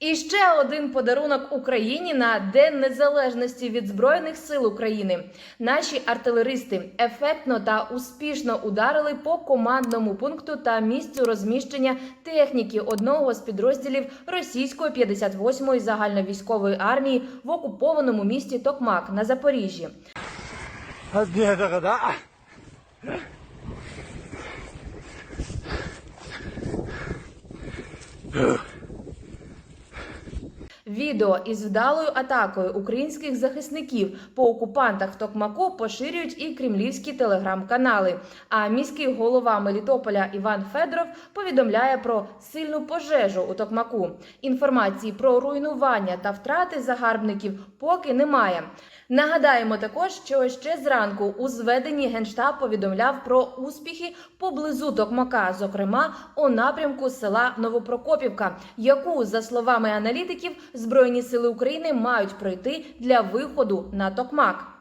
І ще один подарунок Україні на День Незалежності від Збройних сил України. Наші артилеристи ефектно та успішно ударили по командному пункту та місцю розміщення техніки одного з підрозділів російської 58-ї загальновійськової армії в окупованому місті Токмак на Запоріжжі. Да? Відео із вдалою атакою українських захисників по окупантах в Токмаку поширюють і кремлівські телеграм-канали. А міський голова Мелітополя Іван Федоров повідомляє про сильну пожежу у Токмаку. Інформації про руйнування та втрати загарбників поки немає. Нагадаємо також, що ще зранку у зведенні генштаб повідомляв про успіхи поблизу Токмака, зокрема у напрямку села Новопрокопівка, яку, за словами аналітиків, Збройні сили України мають пройти для виходу на Токмак.